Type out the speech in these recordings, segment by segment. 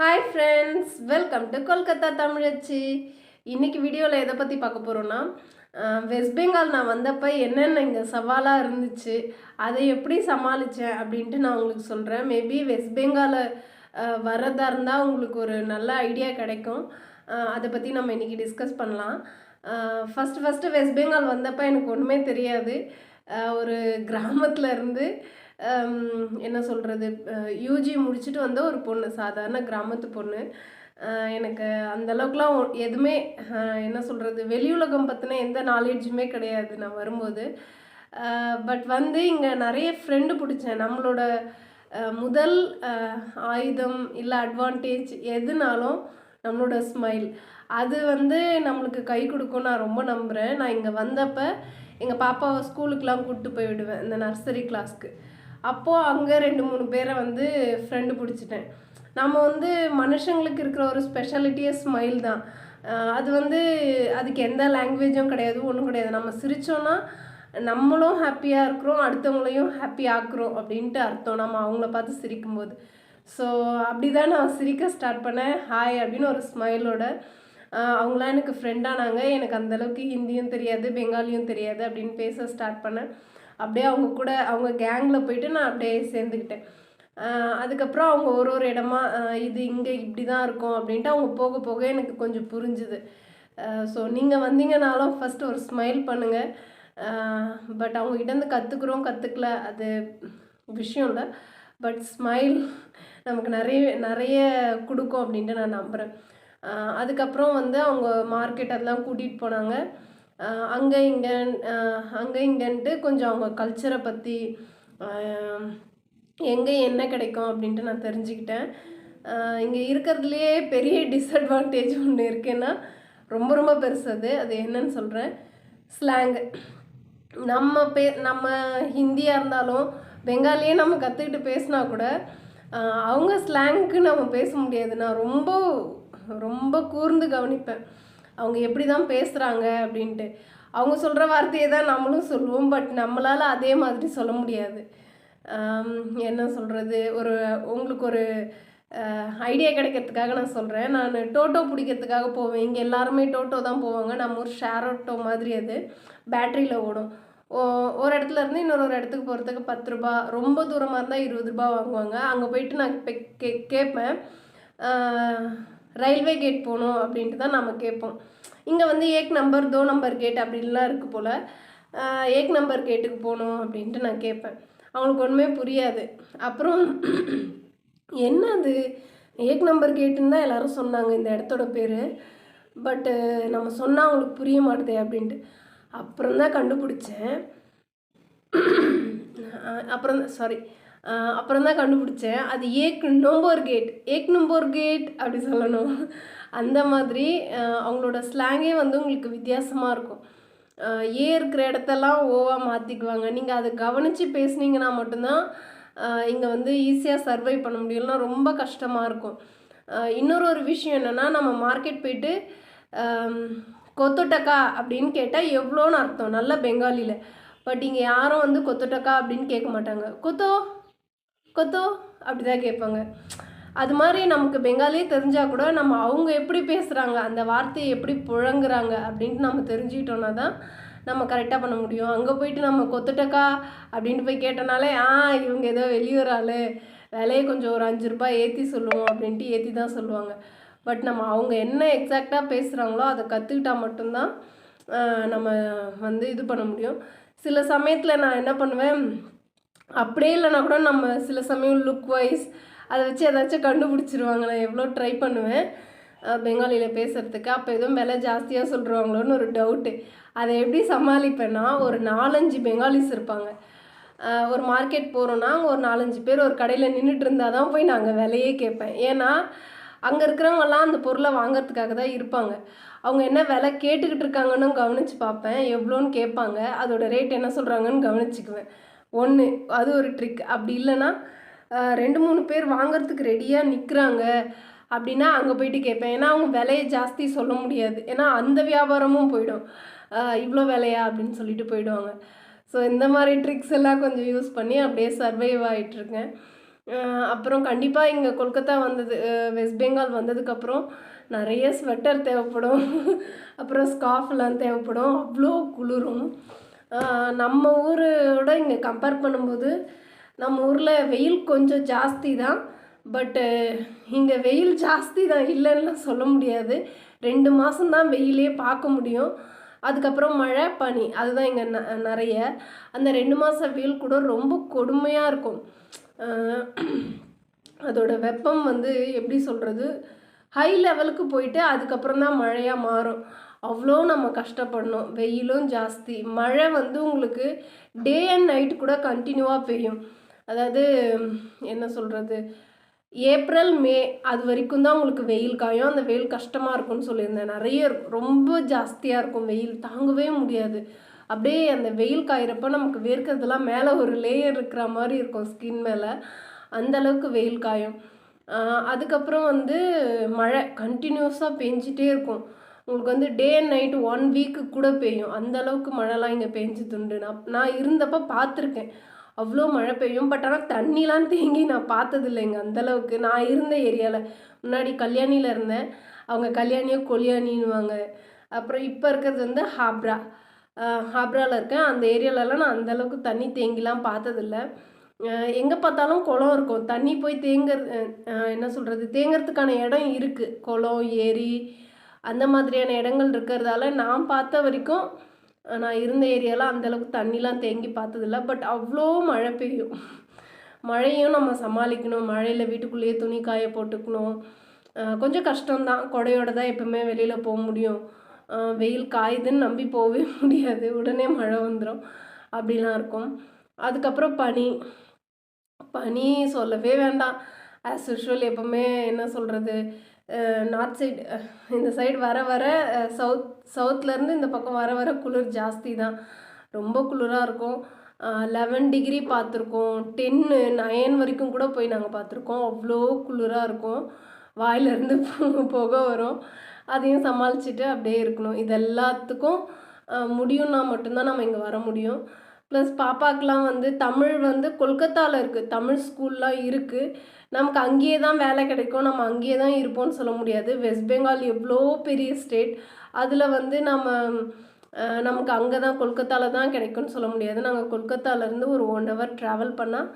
Hi friends welcome to Kolkata தமிழச்சி இன்றைக்கி வீடியோவில் எதை பற்றி பார்க்க போகிறோன்னா வெஸ்ட் பெங்கால் நான் வந்தப்போ என்னென்ன இங்கே சவாலாக இருந்துச்சு அதை எப்படி சமாளித்தேன் அப்படின்ட்டு நான் உங்களுக்கு சொல்கிறேன் மேபி வெஸ்ட் பெங்காலை வர்றதா இருந்தால் உங்களுக்கு ஒரு நல்ல ஐடியா கிடைக்கும். அதை பற்றி நம்ம இன்றைக்கி டிஸ்கஸ் பண்ணலாம். ஃபஸ்ட்டு ஃபஸ்ட்டு வெஸ்ட் பெங்கால் வந்தப்போ எனக்கு ஒன்றுமே தெரியாது. ஒரு கிராமத்தில் இருந்து என்ன சொல்கிறது யூஜி முடிச்சுட்டு வந்த ஒரு பொண்ணு சாதாரண கிராமத்து பொண்ணு. எனக்கு அந்த அளவுக்குலாம் எதுவுமே என்ன சொல்கிறது வெளியுலகம் பற்றின எந்த நாலேஜுமே கிடையாது நான் வரும்போது. பட் வந்து இங்கே நிறைய ஃப்ரெண்டு பிடிச்சேன். நம்மளோட முதல் ஆயுதம் இல்லை அட்வான்டேஜ் எதுனாலும் நம்மளோட ஸ்மைல் அது வந்து நம்மளுக்கு கை கொடுக்கும் நான் ரொம்ப நம்புகிறேன் நான் இங்கே வந்தப்போ எங்கள் பாப்பாவை ஸ்கூலுக்கெலாம் கூப்பிட்டு போய் விடுவேன் இந்த நர்சரி கிளாஸ்க்கு அப்போது அங்கே ரெண்டு மூணு பேரை வந்து ஃப்ரெண்டு பிடிச்சிட்டேன். நம்ம வந்து மனுஷங்களுக்கு இருக்கிற ஒரு ஸ்பெஷாலிட்டியே ஸ்மைல் தான். அது வந்து அதுக்கு எந்த லாங்குவேஜும் கிடையாது ஒன்றும் கிடையாது. நம்ம சிரித்தோன்னா நம்மளும் ஹாப்பியாக இருக்கிறோம் அடுத்தவங்களையும் ஹாப்பி ஆக்குறோம் அப்படின்ட்டு அர்த்தம். நம்ம அவங்கள பார்த்து சிரிக்கும்போது. ஸோ அப்படி தான் நான் சிரிக்க ஸ்டார்ட் பண்ணேன். ஹாய் அப்படின்னு ஒரு ஸ்மைலோட அவங்களாம் எனக்கு ஃப்ரெண்டானாங்க எனக்கு அந்தளவுக்கு ஹிந்தியும் தெரியாது பெங்காலியும் தெரியாது அப்படின்னு பேச ஸ்டார்ட் பண்ணேன். அப்படியே அவங்க கூட அவங்க கேங்கில் போயிட்டு நான் அப்படியே சேர்ந்துக்கிட்டேன் அதுக்கப்புறம் அவங்க ஒரு ஒரு இடமா இது இங்கே இப்படி தான் இருக்கும் அப்படின்ட்டு அவங்க போக போக எனக்கு கொஞ்சம் புரிஞ்சுது. ஸோ நீங்கள் வந்தீங்கனாலும் ஃபஸ்ட்டு ஒரு ஸ்மைல் பண்ணுங்கள் பட் அவங்ககிட்டேருந்து கற்றுக்குறோம் கற்றுக்கல அது விஷயம் இல்லை. பட் ஸ்மைல் நமக்கு நிறைய நிறைய கொடுக்கும் அப்படின்ட்டு நான் நம்புகிறேன் அதுக்கப்புறம் வந்து அவங்க மார்க்கெட் அதெல்லாம் கூட்டிகிட்டு போனாங்க. அங்கே இங்கே அங்கே இங்கேன்ட்டு கொஞ்சம் அவங்க கல்ச்சரை பற்றி எங்கே என்ன கிடைக்கும் அப்படின்ட்டு நான் தெரிஞ்சுக்கிட்டேன். இங்கே இருக்கிறதுலையே பெரிய டிஸ்அட்வான்டேஜ் ஒன்று இருக்குன்னா ரொம்ப ரொம்ப பெருசு அது. அது என்னன்னு சொல்கிறேன் ஸ்லாங் நம்ம பே நம்ம ஹிந்தியாக இருந்தாலும் பெங்காலியே நம்ம கற்றுக்கிட்டு பேசினா கூட அவங்க ஸ்லாங்க்கு நம்ம பேச முடியாது நான் ரொம்ப ரொம்ப கூர்ந்து கவனிப்பேன். அவங்க எப்படி தான் பேசுகிறாங்க அப்படின்ட்டு. அவங்க சொல்கிற வார்த்தையை தான் நம்மளும் சொல்லுவோம் பட் நம்மளால் அதே மாதிரி சொல்ல முடியாது. என்ன சொல்கிறது ஒரு உங்களுக்கு ஒரு ஐடியா கிடைக்கிறதுக்காக நான் சொல்கிறேன் நான் டோட்டோ பிடிக்கிறதுக்காக போவேன். இங்கே எல்லாருமே டோட்டோ தான் போவாங்க. நம்ம ஒரு ஷேர் ஆட்டோ மாதிரி அது. பேட்டரியில் ஓடும். ஓ- ஒரு இடத்துல இருந்து இன்னொரு ஒரு இடத்துக்கு போகிறதுக்கு பத்து ரூபா ரொம்ப தூரமாக இருந்தால் இருபது ரூபா வாங்குவாங்க. அங்கே போயிட்டு நான் கே கேட்பேன் ரயில்வே கேட் போகணும் அப்படின்ட்டு தான் நம்ம கேட்போம். இங்கே வந்து ஏக் நம்பர் தோ நம்பர் கேட் அப்படின்லாம் இருக்குது போல். ஏக் நம்பர் கேட்டுக்கு போகணும் அப்படின்ட்டு நான் கேட்பேன். அவங்களுக்கு ஒன்றுமே புரியாது. அப்புறம் என்ன அது ஏக் நம்பர் கேட்டுன்னு தான் எல்லாரும் சொன்னாங்க இந்த இடத்தோட பேர். பட்டு நம்ம சொன்னால் அவங்களுக்கு புரிய மாட்டுதே அப்படின்ட்டு. அப்புறம் தான் கண்டுபிடிச்சேன் அப்புறம் சாரி அப்புறம் தான் கண்டுபிடிச்சேன். அது ஏக் நோம்போர் கேட். ஏக் நம்போர் கேட் அப்படி சொல்லணும். அந்த மாதிரி அவங்களோட ஸ்லாங்கே வந்து உங்களுக்கு வித்தியாசமாக இருக்கும். ஏ இருக்கிற இடத்தெல்லாம் ஓவாக மாற்றிக்குவாங்க நீங்கள் அதை கவனித்து பேசுனீங்கன்னா மட்டும்தான் இங்கே வந்து ஈஸியாக சர்வை பண்ண முடியும்னா ரொம்ப கஷ்டமாக இருக்கும். இன்னொரு ஒரு விஷயம் என்னென்னா நம்ம மார்க்கெட் போயிட்டு கொத்தொட்டக்கா கொத்தோட்டக்கா அப்படின்னு கேட்டால் எவ்வளோன்னு அர்த்தம். நல்ல பெங்காலியில். பட் இங்கே யாரும் வந்து கொத்தொட்டக்கா அப்படின்னு கேட்க மாட்டாங்க. கொத்தோ கொத்தோ அப்படி தான் கேட்பாங்க. அது மாதிரி நமக்கு பெங்காலியே தெரிஞ்சால் கூட நம்ம அவங்க எப்படி பேசுகிறாங்க அந்த வார்த்தையை எப்படி புழங்குறாங்க அப்படின்ட்டு நம்ம தெரிஞ்சுக்கிட்டோன்னா தான் நம்ம கரெக்டாக பண்ண முடியும். அங்கே போயிட்டு நம்ம கொத்துட்டக்கா அப்படின்ட்டு போய் கேட்டனாலே ஆ இவங்க ஏதோ வெளியூர் ஆள் விலையை கொஞ்சம் ஒரு அஞ்சு ரூபாய் ஏற்றி சொல்லுவோம் அப்படின்ட்டு ஏற்றி தான் சொல்லுவாங்க. பட் நம்ம அவங்க என்ன எக்ஸாக்டாக பேசுகிறாங்களோ அதை கற்றுக்கிட்டா மட்டும்தான் நம்ம வந்து இது பண்ண முடியும். சில சமயத்தில் நான் என்ன பண்ணுவேன் அப்படியே இல்லைனா கூட நம்ம சில சமயம் லுக் வைஸ் அதை வச்சு ஏதாச்சும் கண்டுபிடிச்சிருவாங்க நான் எவ்வளோ ட்ரை பண்ணுவேன். பெங்காலியில் பேசுகிறதுக்கு அப்போ எதுவும் விலை ஜாஸ்தியாக சொல்கிறாங்களோன்னு ஒரு டவுட்டு அதை எப்படி சமாளிப்பேன்னா ஒரு நாலஞ்சு பெங்காலிஸ் இருப்பாங்க. ஒரு மார்க்கெட் போகிறோன்னா அங்கே ஒரு நாலஞ்சு பேர் ஒரு கடையில் நின்றுட்டு இருந்தால் தான் போய் நாங்கள் விலையே கேட்பேன். ஏன்னா அங்கே இருக்கிறவங்கலாம் அந்த பொருளை வாங்குறதுக்காக தான் இருப்பாங்க. அவங்க என்ன விலை கேட்டுக்கிட்டு இருக்காங்கன்னு கவனித்து பார்ப்பேன். எவ்வளோன்னு கேட்பாங்க. அதோட ரேட் என்ன சொல்கிறாங்கன்னு கவனிச்சுக்குவேன். ஒன்று அது ஒரு ட்ரிக் அப்படி இல்லைன்னா ரெண்டு மூணு பேர் வாங்குறதுக்கு ரெடியாக நிற்கிறாங்க அப்படின்னா அங்கே போயிட்டு கேட்பேன். ஏன்னா அவங்க விலையை ஜாஸ்தி சொல்ல முடியாது. ஏன்னா அந்த வியாபாரமும் போயிடும். இவ்வளோ விலையா அப்படின்னு சொல்லிட்டு போயிடுவாங்க. ஸோ இந்த மாதிரி ட்ரிக்ஸ் எல்லாம் கொஞ்சம் யூஸ் பண்ணி அப்படியே சர்வைவ் ஆகிட்டுருக்கேன் அப்புறம் கண்டிப்பாக இங்கே கொல்கத்தா வந்தது வெஸ்ட் பெங்கால் வந்ததுக்கப்புறம் நிறைய ஸ்வெட்டர் தேவைப்படும். அப்புறம் ஸ்காஃப்லாம் தேவைப்படும். அவ்வளோ குளிரும். நம்ம ஊரோட இங்கே கம்பேர் பண்ணும்போது நம்ம ஊரில் வெயில் கொஞ்சம் ஜாஸ்தி தான். பட்டு இங்கே வெயில் ஜாஸ்தி தான் இல்லைன்னா சொல்ல முடியாது. ரெண்டு மாதம்தான் வெயிலே பார்க்க முடியும். அதுக்கப்புறம் மழை பனி அதுதான் இங்கே ந நிறைய. அந்த ரெண்டு மாதம் வெயில் கூட ரொம்ப கொடுமையாக இருக்கும். அதோடய அதோட வெப்பம் வந்து எப்படி சொல்கிறது ஹை லெவலுக்கு போயிட்டு அதுக்கப்புறம் தான் மழையாக மாறும். அவ்வளோ நம்ம கஷ்டப்படணும். வெயிலும் ஜாஸ்தி. மழை வந்து உங்களுக்கு டே அண்ட் நைட் கூட கண்டினியூவாக பெய்யும். அதாவது என்ன சொல்கிறது ஏப்ரல் மே அது வரைக்கும் தான் உங்களுக்கு வெயில் காயும். அந்த வெயில் கஷ்டமாக இருக்கும்னு சொல்லியிருந்தேன். நிறைய இருக்கும். ரொம்ப ஜாஸ்தியாக இருக்கும் வெயில். தாங்கவே முடியாது. அப்படியே அந்த வெயில் காயிறப்ப நமக்கு வேர்க்கிறதுலாம் மேலே ஒரு லேயர் இருக்கிற மாதிரி இருக்கும் ஸ்கின் மேலே. அந்தளவுக்கு வெயில் காயும். அதுக்கப்புறம் வந்து மழை கண்டினியூஸாக பெஞ்சிட்டே இருக்கும். உங்களுக்கு வந்து day and night one week கூட பெய்யும். அந்தளவுக்கு மழைலாம் இங்கே பெஞ்சுதுண்டு. நான் நான் இருந்தப்போ பார்த்துருக்கேன். அவ்வளோ மழை பெய்யும். பட் ஆனால் தண்ணிலாம் தேங்கி நான் பார்த்ததில்ல இங்கே அந்தளவுக்கு நான் இருந்த ஏரியாவில் முன்னாடி கல்யாணியில் இருந்தேன். அவங்க கல்யாணியோ கொல்யாணின்னுவாங்க. அப்புறம் இப்போ இருக்கிறது வந்து ஹாப்ரா. ஹாப்ராவில் இருக்கேன். அந்த ஏரியாலலாம் நான் அந்தளவுக்கு தண்ணி தேங்கிலாம் பார்த்ததில்ல. எங்கே பார்த்தாலும் குளம் இருக்கும். தண்ணி போய் தேங்குறது என்ன சொல்கிறது தேங்குறதுக்கான இடம் இருக்குது குளம் ஏரி அந்த மாதிரியான இடங்கள் இருக்கிறதால நான் பார்த்த வரைக்கும் நான் இருந்த ஏரியாலாம் அந்தளவுக்கு தண்ணிலாம் தேங்கி பார்த்ததில்ல. பட் அவ்வளோ மழை பெய்யும். மழையும் நம்ம சமாளிக்கணும். மழையில் வீட்டுக்குள்ளேயே துணி காய போட்டுக்கணும். கொஞ்சம் கஷ்டம்தான். கொடையோட தான் எப்பவுமே வெளியில் போக முடியும். வெயில் காயுதுன்னு நம்பி போகவே முடியாது. உடனே மழை வந்துடும் அப்படிலாம் இருக்கும். அதுக்கப்புறம் பனி. பனி சொல்லவே வேண்டாம். ஆஸ் யூஷுவல் எப்பவுமே என்ன சொல்கிறது நார்த் சைடு இந்த சைடு வர வர சவுத் சவுத்துலேருந்து இந்த பக்கம் வர வர குளிர் ஜாஸ்தி தான். ரொம்ப குளிராக இருக்கும். லெவன் டிகிரி பார்த்துருக்கோம். டென்னு நயன் வரைக்கும் கூட போய் நாங்கள் பார்த்துருக்கோம். அவ்வளோ குளிராக இருக்கும். வாயிலிருந்து போக வரும். அதையும் சமாளிச்சுட்டு அப்படியே இருக்கணும். இது எல்லாத்துக்கும் முடியும்னா மட்டும்தான் நம்ம இங்கே வர முடியும். ப்ளஸ் பாப்பாக்கெலாம் வந்து தமிழ் வந்து கொல்கத்தாவில் இருக்குது தமிழ் ஸ்கூல்லாம் இருக்குது நமக்கு அங்கேயே தான் வேலை கிடைக்கும். நம்ம அங்கேயே தான் இருப்போம்னு சொல்ல முடியாது. வெஸ்ட் பெங்கால் எவ்வளோ பெரிய ஸ்டேட் அதில் வந்து நம்ம நமக்கு அங்கே தான் கொல்கத்தாவில் தான் கிடைக்கும்னு சொல்ல முடியாது. நாங்கள் கொல்கத்தாலேருந்து ஒரு ஒன் ஹவர் ட்ராவல் பண்ணால்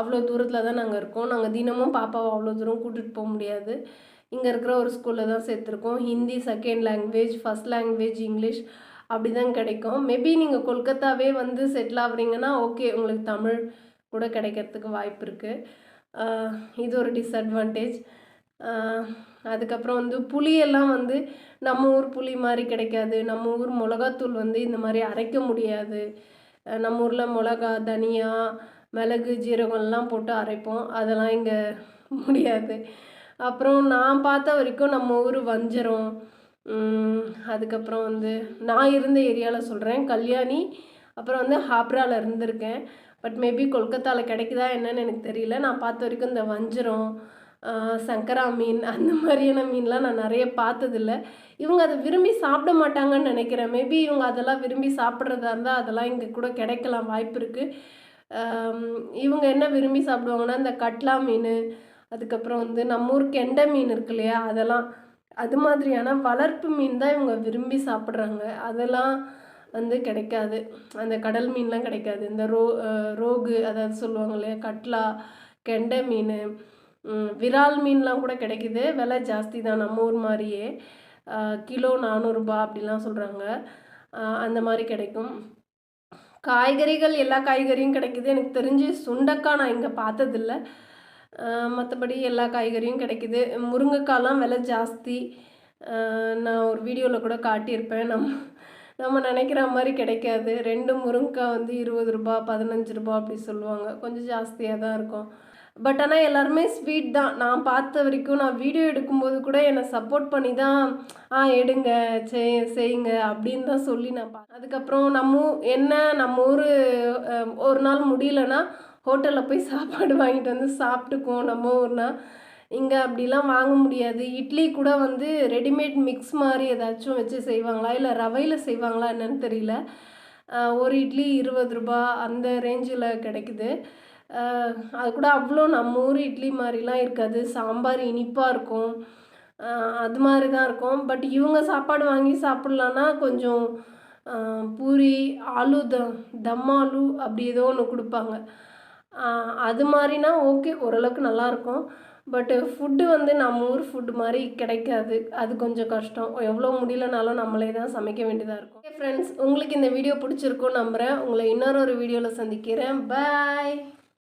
அவ்வளோ தூரத்தில் தான் நாங்கள் இருக்கோம். நாங்கள் தினமும் பாப்பாவை அவ்வளோ தூரம் கூட்டிகிட்டு போக முடியாது. இங்கே இருக்கிற ஒரு ஸ்கூலில் தான் சேர்த்துருக்கோம். Hindi second language first language English அப்படி தான் கிடைக்கும். மேபி நீங்கள் கொல்கத்தாவே வந்து செட்டில் ஆகுறீங்கன்னா ஓகே உங்களுக்கு தமிழ் கூட கிடைக்கிறதுக்கு வாய்ப்பு இருக்குது இது ஒரு டிஸ்அட்வான்டேஜ் அதுக்கப்புறம் வந்து புளியெல்லாம் வந்து நம்ம ஊர் புளி மாதிரி கிடைக்காது. நம்ம ஊர் மிளகாத்தூள் வந்து இந்த மாதிரி அரைக்க முடியாது. நம்ம ஊரில் மிளகா தனியா மிளகு ஜீரகம்லாம் போட்டு அரைப்போம். அதெல்லாம் இங்கே முடியாது. அப்புறம் நான் பார்த்த வரைக்கும் நம்ம ஊர் வஞ்சரம். அதுக்கப்புறம் வந்து நான் இருந்த ஏரியாவில் சொல்கிறேன் கல்யாணி அப்புறம் வந்து ஹாப்ராவில் இருந்திருக்கேன். பட் மேபி கொல்கத்தாவில் கிடைக்குதா என்னன்னு எனக்கு தெரியல. நான் பார்த்த வரைக்கும் இந்த வஞ்சரம் சங்கரா மீன் அந்த மாதிரியான மீன்லாம் நான் நிறைய பார்த்ததில்ல. இவங்க அதை விரும்பி சாப்பிட மாட்டாங்கன்னு நினைக்கிறேன். மேபி இவங்க அதெல்லாம் விரும்பி சாப்பிட்றதா இருந்தால் அதெல்லாம் இங்கே கூட கிடைக்கலாம் வாய்ப்பு இருக்குது இவங்க என்ன விரும்பி சாப்பிடுவாங்கன்னா இந்த கட்லா மீன் அதுக்கப்புறம் வந்து நம்ம ஊர் கெண்டை மீன் இருக்கு இல்லையா அதெல்லாம் அது மாதிரியான வளர்ப்பு மீன் தான் இவங்க விரும்பி சாப்பிட்றாங்க. அதெல்லாம் வந்து கிடைக்காது. அந்த கடல் மீன்லாம் கிடைக்காது. இந்த ரோ ரோகு அதாவது சொல்லுவாங்க இல்லையா கட்லா கெண்டை மீன் விரால் மீன்லாம் கூட கிடைக்குது. விலை ஜாஸ்தி தான். நம்ம ஊர் மாதிரியே கிலோ நானூறுரூபா அப்படிலாம் சொல்கிறாங்க அந்த மாதிரி கிடைக்கும். காய்கறிகள் எல்லா காய்கறியும் கிடைக்குது. எனக்கு தெரிஞ்சு சுண்டக்காய் நான் இங்கே பார்த்ததில்ல. மற்றபடி எல்லா காய்கறியும் கிடைக்குது. முருங்கைக்காலாம் விலை ஜாஸ்தி. நான் ஒரு வீடியோவில் கூட காட்டியிருப்பேன். நம்ம நம்ம நினைக்கிற மாதிரி கிடைக்காது. ரெண்டு முருங்கைக்காய் வந்து இருபது ரூபா பதினஞ்சு ரூபா அப்படி சொல்லுவாங்க. கொஞ்சம் ஜாஸ்தியாக தான் இருக்கும். பட் ஆனால் எல்லாருமே ஸ்வீட் தான். நான் பார்த்த வரைக்கும் நான் வீடியோ எடுக்கும்போது கூட என்னை சப்போர்ட் பண்ணி தான் ஆ எடுங்க செய் செய்யுங்க அப்படின்னு தான் சொல்லி நான் அதுக்கப்புறம் நம்ம என்ன நம்ம ஊர் ஒரு நாள் முடியலன்னா ஹோட்டலில் போய் சாப்பாடு வாங்கிட்டு வந்து சாப்பிட்டுக்குவோம். நம்ம ஊர்னா இங்கே அப்படிலாம் வாங்க முடியாது. இட்லி கூட வந்து ரெடிமேட் மிக்ஸ் மாதிரி ஏதாச்சும் வச்சு செய்வாங்களா? இல்லை ரவையில் செய்வாங்களா என்னன்னு தெரியல. ஒரு இட்லி இருபது ரூபா அந்த ரேஞ்சில் கிடைக்குது. அது கூட அவ்வளோ நம்ம ஊர் இட்லி மாதிரிலாம் இருக்காது. சாம்பார் இனிப்பாக இருக்கும். அது மாதிரி தான் இருக்கும். பட் இவங்க சாப்பாடு வாங்கி சாப்பிட்லான்னா கொஞ்சம் பூரி ஆலு தம் தம் ஆலு அப்படி ஏதோ ஒன்று கொடுப்பாங்க. அது மாதிரினா ஓகே ஓரளவுக்கு நல்லாயிருக்கும் பட்டு ஃபுட்டு வந்து நம்ம ஊர் ஃபுட்டு மாதிரி கிடைக்காது. அது கொஞ்சம் கஷ்டம். எவ்வளோ முடியலனாலும் நம்மளே தான் சமைக்க வேண்டியதாக இருக்கும். ஓகே ஃப்ரெண்ட்ஸ் உங்களுக்கு இந்த வீடியோ பிடிச்சிருக்கும் நம்புகிறேன் உங்களை இன்னொரு ஒரு வீடியோவில் சந்திக்கிறேன். பாய்